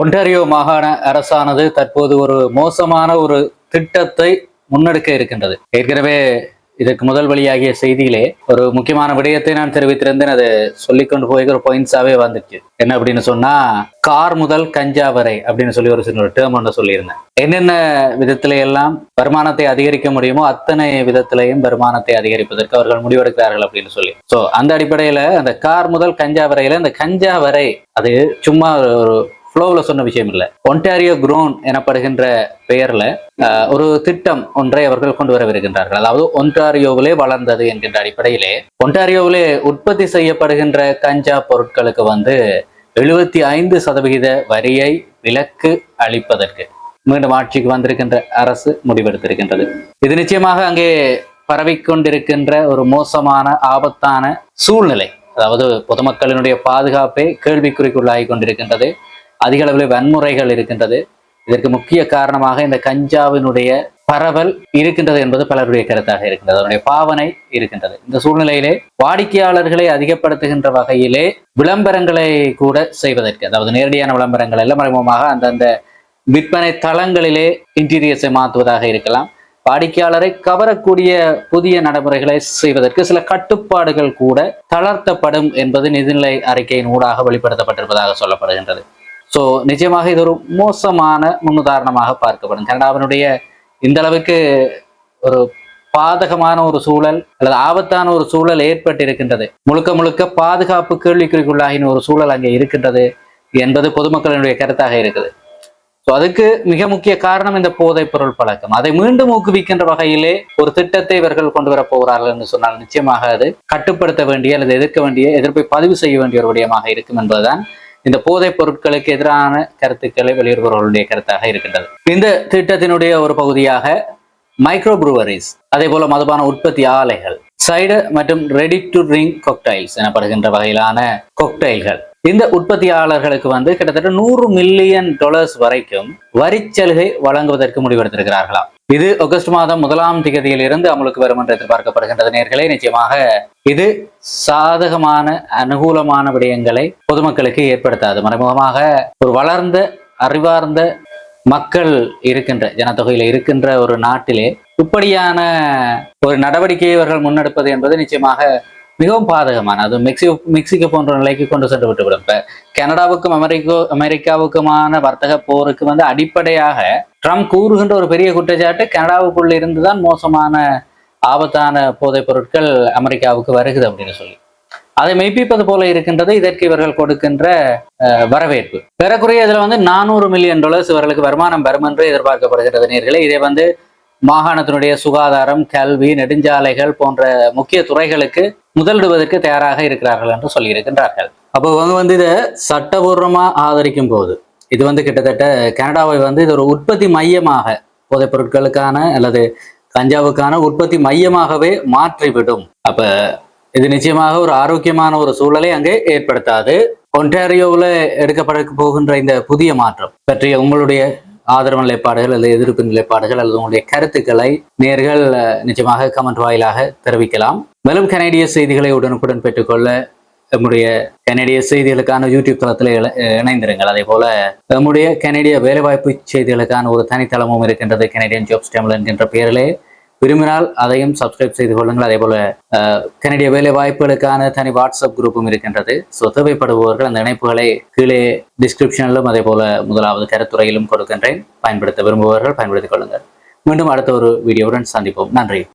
Ontario மாகாண அரசானது தற்போது ஒரு மோசமான ஒரு திட்டத்தை முன்னெடுக்க இருக்கின்றது. ஏற்கனவே இதற்கு முதல் வழியாகிய செய்தியிலே ஒரு முக்கியமான விடயத்தை நான் தெரிவித்திருந்தேன். அது சொல்லிக்கொண்டு போய்கிற பாயிண்ட்ஸாவே வந்துச்சு என்ன அப்படின்னு சொன்னா கார் முதல் கஞ்சா வரை அப்படின்னு சொல்லி ஒரு சின்ன டேர்ம் ஒன்று சொல்லியிருந்தேன். என்னென்ன விதத்தில எல்லாம் வருமானத்தை அதிகரிக்க முடியுமோ அத்தனை விதத்திலையும் வருமானத்தை அதிகரிப்பதற்கு அவர்கள் முடிவெடுக்கிறார்கள் அப்படின்னு சொல்லி. ஸோ அந்த அடிப்படையில அந்த கார் முதல் கஞ்சா வரையில இந்த கஞ்சா வரை அது சும்மா ஒரு ஃப்ளோவில் சொன்ன விஷயம் இல்லை. ஒன்டாரியோ குரோன் எனப்படுகின்ற பெயரில் ஒரு திட்டம் ஒன்றை அவர்கள் கொண்டு வரவிருக்கின்றார்கள் அதாவது ஒன்டாரியோவிலே வளர்ந்தது என்கின்ற அடிப்படையிலே ஒன்டாரியோவிலே உற்பத்தி செய்யப்படுகின்ற கஞ்சா பொருட்களுக்கு வந்து எழுபத்தி ஐந்து சதவிகித வரியை விலக்கு அளிப்பதற்கு மீண்டும் ஆட்சிக்கு வந்திருக்கின்ற அரசு முடிவெடுத்திருக்கின்றது. இது நிச்சயமாக அங்கே பரவிக்கொண்டிருக்கின்ற ஒரு மோசமான ஆபத்தான சூழ்நிலை. அதாவது பொதுமக்களினுடைய பாதுகாப்பே கேள்விக்குறிக்குள்ளாகி கொண்டிருக்கின்றது. அதிக அளவில் வன்முறைகள் இருக்கின்றது. இதற்கு முக்கிய காரணமாக இந்த கஞ்சாவினுடைய பரவல் இருக்கின்றது என்பது பலருடைய கருத்தாக இருக்கின்றது. அதனுடைய பாவனை இருக்கின்றது. இந்த சூழ்நிலையிலே வாடிக்கையாளர்களை அதிகப்படுத்துகின்ற வகையிலே விளம்பரங்களை கூட செய்வதற்கு அதாவது நேரடியான விளம்பரங்கள் எல்லாம் மறைமுகமாக அந்தந்த விற்பனை தளங்களிலே இன்டீரியர்ஸை மாற்றுவதாக இருக்கலாம். வாடிக்கையாளரை கவரக்கூடிய புதிய நடைமுறைகளை செய்வதற்கு சில கட்டுப்பாடுகள் கூட தளர்த்தப்படும் என்பது நிதிநிலை அறிக்கையின் ஊடாக வெளிப்படுத்தப்பட்டிருப்பதாக சொல்லப்படுகின்றது. ஸோ நிச்சயமாக இது ஒரு மோசமான முன்னுதாரணமாக பார்க்கப்படும் கனடாவினுடைய இந்த அளவுக்கு ஒரு பாதகமான ஒரு சூழல் அல்லது ஆபத்தான ஒரு சூழல் ஏற்பட்டிருக்கின்றது. முழுக்க முழுக்க பாதுகாப்பு கேள்விக்குறிக்குள்ளாகின ஒரு சூழல் அங்கே இருக்கின்றது என்பது பொதுமக்களினுடைய கருத்தாக இருக்குது. ஸோ அதுக்கு மிக முக்கிய காரணம் இந்த போதைப் பொருள் பழக்கம். அதை மீண்டும் ஊக்குவிக்கின்ற வகையிலே ஒரு திட்டத்தை இவர்கள் கொண்டு வர போகிறார்கள் என்று சொன்னால் நிச்சயமாக அது கட்டுப்படுத்த வேண்டிய அல்லது எதிர்க்க வேண்டிய எதிர்ப்பை பதிவு செய்ய வேண்டிய ஒரு விடயமாக இருக்கும் என்பதுதான் இந்த போதைப் பொருட்களுக்கு எதிரான கருத்துக்களை வெளியுறவர்களுடைய கருத்தாக இருக்கின்றது. இந்த திட்டத்தினுடைய ஒரு பகுதியாக மைக்ரோ ப்ரூவரிஸ் அதே போல மதுபான உற்பத்தி ஆலைகள் சைடு மற்றும் ரெடி டு ட்ரிங்க் கொக்டைல்ஸ் எனப்படுகின்ற வகையிலான கொக்டைல்கள் இந்த உற்பத்தியாளர்களுக்கு வந்து கிட்டத்தட்ட நூறு மில்லியன் டாலர்ஸ் வரைக்கும் வரிச்சலுகை வழங்குவதற்கு முடிவெடுத்திருக்கிறார்களாம். இது ஆகஸ்ட் மாதம் முதலாம் திகதியில் இருந்து அமலுக்கு வரும் என்று எதிர்பார்க்கப்படுகின்றது நேர்களே. நிச்சயமாக இது சாதகமான அனுகூலமான விடயங்களை பொதுமக்களுக்கு ஏற்படுத்தாது. மறைமுகமாக ஒரு வளர்ந்த அறிவார்ந்த மக்கள் இருக்கின்ற ஜனத்தொகையில இருக்கின்ற ஒரு நாட்டிலே இப்படியான ஒரு நடவடிக்கையை இவர்கள் முன்னெடுப்பது என்பது நிச்சயமாக மிகவும் பாதகமான அது மெக்சிகோ மெக்சிகோ போன்ற நிலைக்கு கொண்டு சென்று விட்டுவிடும். இப்ப கனடாவுக்கும் அமெரிக்கோ அமெரிக்காவுக்குமான வர்த்தக போருக்கு வந்து அடிப்படையாக ட்ரம்ப் கூறுகின்ற ஒரு பெரிய குற்றச்சாட்டு கனடாவுக்குள்ள இருந்துதான் மோசமான ஆபத்தான போதைப் பொருட்கள் அமெரிக்காவுக்கு வருகுது அப்படின்னு சொல்லி. அதை மெய்ப்பிப்பது போல இருக்கின்றது இதற்கு இவர்கள் கொடுக்கின்ற அஹ், வரவேற்பு. பெறக்குறைய இதுல வந்து நானூறு மில்லியன் டாலர்ஸ் இவர்களுக்கு வருமானம் வரும் என்று எதிர்பார்க்கப்படுகிறது. நேர்களே இதை வந்து மாகாணத்தினுடைய சுகாதாரம் கல்வி நெடுஞ்சாலைகள் போன்ற முக்கிய துறைகளுக்கு முதலிடுவதற்கு தயாராக இருக்கிறார்கள் என்று சொல்லியிருக்கின்றார்கள். அப்போ இவங்க வந்து இதை சட்டபூர்வமா ஆதரிக்கும் போது இது வந்து கிட்டத்தட்ட கனடாவை வந்து இது ஒரு உற்பத்தி மையமாக போதைப் பொருட்களுக்கான அல்லது கஞ்சாவுக்கான உற்பத்தி மையமாகவே மாற்றிவிடும். அப்ப இது நிச்சயமாக ஒரு ஆரோக்கியமான ஒரு சூழலை அங்கே ஏற்படுத்தாது. ஒன்டாரியோவில் எடுக்கப்பட போகின்ற இந்த புதிய மாற்றம் பற்றிய உங்களுடைய ஆதரவு நிலைப்பாடுகள் அல்லது எதிர்ப்பு நிலைப்பாடுகள் அல்லது உங்களுடைய கருத்துக்களை நேர்கள் நிச்சயமாக கமெண்ட் வாயிலாக தெரிவிக்கலாம். மேலும் கனேடிய செய்திகளை உடனுக்குடன் பெற்றுக்கொள்ள நம்முடைய கனேடிய செய்திகளுக்கான யூடியூப் தளத்தில் இணைந்திருங்கள். அதே போல நம்முடைய கனேடிய வேலைவாய்ப்பு செய்திகளுக்கான ஒரு தனித்தளமும் இருக்கின்றது. கனேடியன் ஜாப்ஸ் சேனல் என்கின்ற பெயரிலே விரும்பினால் அதையும் சப்ஸ்கிரைப் செய்து கொள்ளுங்கள். அதே போல அஹ், கனடிய வேலை வாய்ப்புகளுக்கான தனி வாட்ஸ்அப் குரூப்பும் இருக்கின்றது. ஸோ தேவைப்படுபவர்கள் அந்த இணைப்புகளை கீழே டிஸ்கிரிப்ஷனிலும் அதே போல முதலாவது கருத்துறையிலும் கொடுக்கின்றேன். பயன்படுத்த விரும்புபவர்கள் பயன்படுத்திக் கொள்ளுங்கள். மீண்டும் அடுத்த ஒரு வீடியோவுடன் சந்திப்போம். நன்றி.